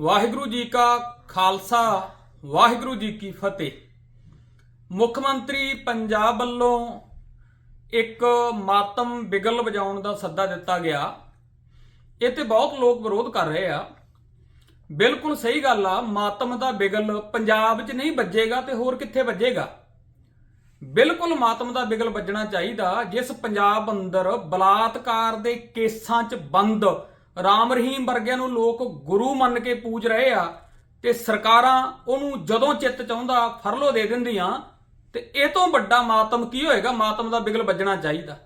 ਵਾਹਿਗੁਰੂ ਜੀ ਕਾ ਖਾਲਸਾ, ਵਾਹਿਗੁਰੂ ਜੀ ਕੀ ਫਤਿਹ। ਮੁੱਖ ਮੰਤਰੀ ਪੰਜਾਬ ਵੱਲੋਂ ਇੱਕ ਮਾਤਮ ਬਿਗਲ ਵਜਾਉਣ ਦਾ ਸੱਦਾ ਦਿੱਤਾ ਗਿਆ। ਇਹ ਤੇ ਬਹੁਤ ਲੋਕ ਵਿਰੋਧ ਕਰ ਰਹੇ ਆ। ਬਿਲਕੁਲ ਸਹੀ ਗੱਲ ਆ, ਮਾਤਮ ਦਾ ਬਿਗਲ ਪੰਜਾਬ 'ਚ ਨਹੀਂ ਵੱਜੇਗਾ ਤੇ ਹੋਰ ਕਿੱਥੇ ਵੱਜੇਗਾ? ਬਿਲਕੁਲ ਮਾਤਮ ਦਾ ਬਿਗਲ ਵੱਜਣਾ ਚਾਹੀਦਾ, ਜਿਸ ਪੰਜਾਬ ਅੰਦਰ ਬਲਾਤਕਾਰ ਦੇ ਕੇਸਾਂ 'ਚ ਬੰਦ ਰਾਮ ਰਹੀਮ ਵਰਗਿਆਂ ਨੂੰ ਲੋਕ ਗੁਰੂ ਮੰਨ ਕੇ ਪੂਜ ਰਹੇ ਆ ਤੇ ਸਰਕਾਰਾਂ ਉਹਨੂੰ ਜਦੋਂ ਚਿੱਤ ਚਾਹੁੰਦਾ ਫਰਲੋ ਦੇ ਦਿੰਦੀਆਂ ਤੇ ਇਹ ਤੋਂ ਵੱਡਾ ਮਾਤਮ ਕੀ ਹੋਏਗਾ? ਮਾਤਮ ਦਾ ਬਿਗਲ ਵੱਜਣਾ ਚਾਹੀਦਾ।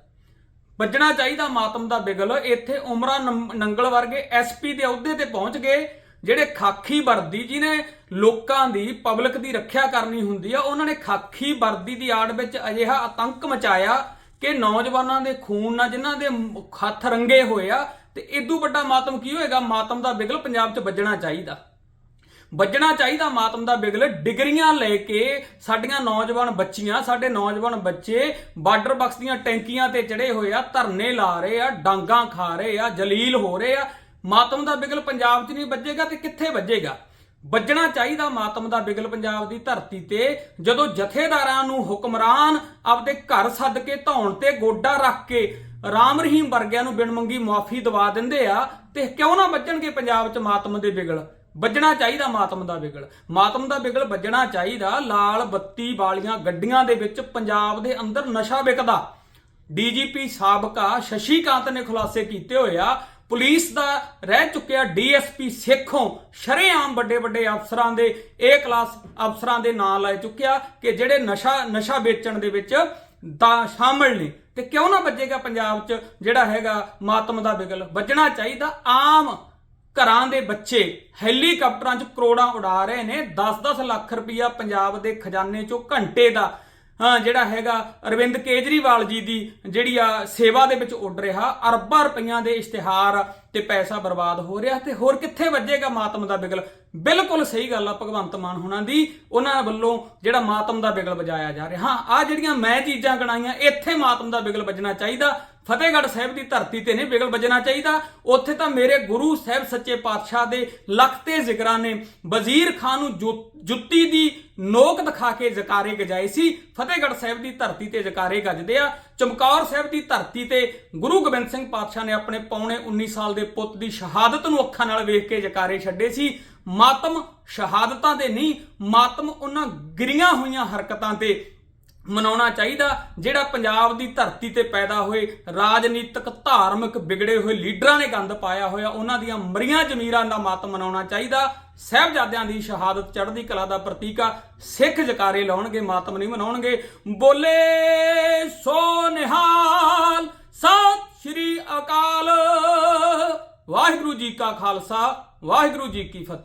ਵੱਜਣਾ ਚਾਹੀਦਾ ਮਾਤਮ ਦਾ ਬਿਗਲ। ਇੱਥੇ ਉਮਰਾ ਨੰਗਲ ਵਰਗੇ ਐਸਪੀ ਦੇ ਅਹੁਦੇ ਤੇ ਪਹੁੰਚ ਗਏ, ਜਿਹੜੇ ਖਾਕੀ ਵਰਦੀ ਜਿਹਨੇ ਲੋਕਾਂ ਦੀ, ਪਬਲਿਕ ਦੀ ਰੱਖਿਆ ਕਰਨੀ ਹੁੰਦੀ ਆ, ਉਹਨਾਂ ਨੇ ਖਾਕੀ ਵਰਦੀ ਦੀ ਆੜ ਵਿੱਚ ਅਜਿਹਾ ਆਤੰਕ ਮਚਾਇਆ ਕਿ ਨੌਜਵਾਨਾਂ ਦੇ ਖੂਨ ਨਾਲ ਜਿਨ੍ਹਾਂ ਦੇ ਹੱਥ ਰੰਗੇ ਹੋਏ ਆ ਤੇ ਇਦੋਂ ਵੱਡਾ ਮਾਤਮ ਕੀ ਹੋਏਗਾ? ਮਾਤਮ ਦਾ ਬਿਗਲ ਪੰਜਾਬ 'ਚ ਵੱਜਣਾ ਚਾਹੀਦਾ। ਵੱਜਣਾ ਚਾਹੀਦਾ ਮਾਤਮ ਦਾ ਬਿਗਲ ਡਿਗਰੀਆਂ ਲੈ ਕੇ ਸਾਡੀਆਂ ਨੌਜਵਾਨ ਬੱਚੀਆਂ, ਸਾਡੇ ਨੌਜਵਾਨ ਬੱਚੇ ਬਾਰਡਰ ਬਕਸ ਦੀਆਂ ਟੈਂਕੀਆਂ ਤੇ ਚੜੇ ਹੋਏ ਆ, ਧਰਨੇ ਲਾ ਰਹੇ ਆ, ਡਾਂਗਾ ਖਾ ਰਹੇ ਆ, ਜਲੀਲ ਹੋ ਰਹੇ ਆ। ਮਾਤਮ ਦਾ ਬਿਗਲ ਪੰਜਾਬ 'ਚ ਨਹੀਂ ਵੱਜੇਗਾ ਤੇ ਕਿੱਥੇ ਵੱਜੇਗਾ? ਵੱਜਣਾ ਚਾਹੀਦਾ ਮਾਤਮ ਦਾ ਬਿਗਲ ਪੰਜਾਬ ਦੀ ਧਰਤੀ ਤੇ, ਜਦੋਂ ਜਥੇਦਾਰਾਂ ਨੂੰ ਹੁਕਮਰਾਨ ਆਪਦੇ ਘਰ ਸੱਦ ਕੇ ਧੌਣ ਤੇ ਗੋਡਾ ਰੱਖ ਕੇ ਰਾਮ ਰਹੀਮ ਵਰਗਿਆਂ ਨੂੰ ਬਿਨ ਮੰਗੀ ਮੁਆਫੀ ਦਵਾ ਦਿੰਦੇ ਆ, ਤੇ ਕਿਉਂ ਨਾ ਵੱਜਣਗੇ ਪੰਜਾਬ 'ਚ ਮਾਤਮ ਦੇ ਬਿਗਲ ਵੱਜਣਾ ਚਾਹੀਦਾ ਮਾਤਮ ਦਾ ਬਿਗਲ ਮਾਤਮ ਦਾ ਬਿਗਲ ਵੱਜਣਾ ਚਾਹੀਦਾ ਲਾਲ ਬੱਤੀ ਵਾਲੀਆਂ ਗੱਡੀਆਂ ਦੇ ਵਿੱਚ ਪੰਜਾਬ ਦੇ ਅੰਦਰ ਨਸ਼ਾ ਵਿਕਦਾ। ਡੀਜੀਪੀ ਸਾਬਕਾ ਸ਼ਸ਼ੀਕਾਂਤ ਨੇ ਖੁਲਾਸੇ ਕੀਤੇ ਹੋਏ ਆ ਪੁਲਿਸ ਦਾ ਰਹਿ ਚੁੱਕਿਆ ਡੀਐਸਪੀ ਸੇਖੋਂ ਸ਼ਰੇਆਮ ਵੱਡੇ ਵੱਡੇ ਅਫਸਰਾਂ ਦੇ ਏ ਕਲਾਸ ਅਫਸਰਾਂ ਦੇ ਨਾਂ ਲੈ ਚੁੱਕਿਆ ਕਿ ਜਿਹੜੇ ਨਸ਼ਾ ਨਸ਼ਾ ਵੇਚਣ ਦੇ ਵਿੱਚ ਦਾ ਸ਼ਾਮਲ ਨੇ। ਤੇ ਕਿਉਂ ਨਾ ਵੱਜੇਗਾ ਪੰਜਾਬ 'ਚ ਜਿਹੜਾ ਹੈਗਾ ਮਾਤਮ ਦਾ ਬਿਗਲ? ਵੱਜਣਾ ਚਾਹੀਦਾ ਆਮ ਘਰਾਂ ਦੇ ਬੱਚੇ। ਹੈਲੀਕਾਪਟਰਾਂ 'ਚ ਕਰੋੜਾਂ ਉਡਾ ਰਹੇ ਨੇ। 10-10 ਲੱਖ ਰੁਪਈਆ ਪੰਜਾਬ ਦੇ ਖਜ਼ਾਨੇ 'ਚੋਂ ਘੰਟੇ ਦਾ ਹਾਂ, ਜਿਹੜਾ ਹੈਗਾ ਅਰਵਿੰਦ ਕੇਜਰੀਵਾਲ ਜੀ ਦੀ ਜਿਹੜੀ ਆ ਸੇਵਾ ਦੇ ਵਿੱਚ ਉੱਡ ਰਿਹਾ, ਅਰਬਾਂ ਰੁਪਈਆਂ ਦੇ ਇਸ਼ਤਿਹਾਰ ਤੇ ਪੈਸਾ ਬਰਬਾਦ ਹੋ ਰਿਹਾ ਤੇ ਹੋਰ ਕਿੱਥੇ ਵੱਜੇਗਾ ਮਾਤਮ ਦਾ ਬਿਗਲ? ਬਿਲਕੁਲ ਸਹੀ ਗੱਲ ਆ ਭਗਵੰਤ ਮਾਨ ਹੁਣਾਂ ਦੀ, ਉਹਨਾਂ ਵੱਲੋਂ ਜਿਹੜਾ ਮਾਤਮ ਦਾ ਬਿਗਲ ਵਜਾਇਆ ਜਾ ਰਿਹਾ। ਹਾਂ ਆ ਜਿਹੜੀਆਂ ਮੈਂ ਚੀਜ਼ਾਂ ਗਣਾਈਆਂ, ਇੱਥੇ ਮਾਤਮ ਦਾ ਬਿਗਲ ਵੱਜਣਾ ਚਾਹੀਦਾ। ਫਤਿਹਗੜ੍ਹ ਸਾਹਿਬ ਦੀ ਧਰਤੀ ਤੇ ਨਹੀਂ ਬਿਗਲ ਵੱਜਣਾ ਚਾਹੀਦਾ। ਉੱਥੇ ਤਾਂ ਮੇਰੇ ਗੁਰੂ ਸਾਹਿਬ ਸੱਚੇ ਪਾਤਸ਼ਾਹ ਦੇ ਲਖਤੇ ਜ਼ਿਕਰਾਂ ਨੇ ਵਜ਼ੀਰ ਖਾਨ ਨੂੰ ਜੁ- ਜੁੱਤੀ ਦੀ ਨੋਕ ਦਿਖਾ ਕੇ ਜਕਾਰੇ ਗਜਾਏ ਸੀ। ਫਤਿਹਗੜ੍ਹ ਸਾਹਿਬ ਦੀ ਧਰਤੀ ਤੇ ਜਕਾਰੇ ਗੱਜਦੇ ਆ। ਚਮਕੌਰ ਸਾਹਿਬ ਦੀ ਧਰਤੀ ਤੇ ਗੁਰੂ ਗੋਬਿੰਦ ਸਿੰਘ ਪਾਤਸ਼ਾਹ ਨੇ ਆਪਣੇ ਪੌਣੇ 19 ਸਾਲ ਦੇ ਪੁੱਤ ਦੀ ਸ਼ਹਾਦਤ ਨੂੰ ਅੱਖਾਂ ਨਾਲ ਵੇਖ ਕੇ ਜਕਾਰੇ ਛੱਡੇ ਸੀ। ਮਾਤਮ ਸ਼ਹਾਦਤਾਂ ਤੇ ਨਹੀਂ, ਮਾਤਮ ਉਹਨਾਂ ਗਿਰੀਆਂ ਹੋਈਆਂ ਹਰਕਤਾਂ ਤੇ ਮਨਾਉਣਾ ਚਾਹੀਦਾ, ਜਿਹੜਾ ਪੰਜਾਬ ਦੀ ਧਰਤੀ ਤੇ ਪੈਦਾ ਹੋਏ ਰਾਜਨੀਤਿਕ, ਧਾਰਮਿਕ ਵਿਗੜੇ ਹੋਏ ਲੀਡਰਾਂ ਨੇ ਗੰਦ ਪਾਇਆ ਹੋਇਆ, ਉਹਨਾਂ ਦੀਆਂ ਮਰੀਆਂ ਜ਼ਮੀਰਾਂ ਦਾ ਮਾਤਮ ਮਨਾਉਣਾ ਚਾਹੀਦਾ। ਸਹਿਬਜ਼ਾਦਿਆਂ ਦੀ ਸ਼ਹਾਦਤ ਚੜ੍ਹਦੀ ਕਲਾ ਦਾ ਪ੍ਰਤੀਕ ਆ, ਸਿੱਖ ਜਕਾਰੇ ਲਾਉਣਗੇ, ਮਾਤਮ ਨਹੀਂ ਮਨਾਉਣਗੇ। ਬੋਲੇ ਸੋ ਨਿਹਾਲ, ਸਤਿ ਸ਼੍ਰੀ ਅਕਾਲ। ਵਾਹਿਗੁਰੂ ਜੀ ਕਾ ਖਾਲਸਾ, ਵਾਹਿਗੁਰੂ ਜੀ ਕੀ ਫਤਿਹ।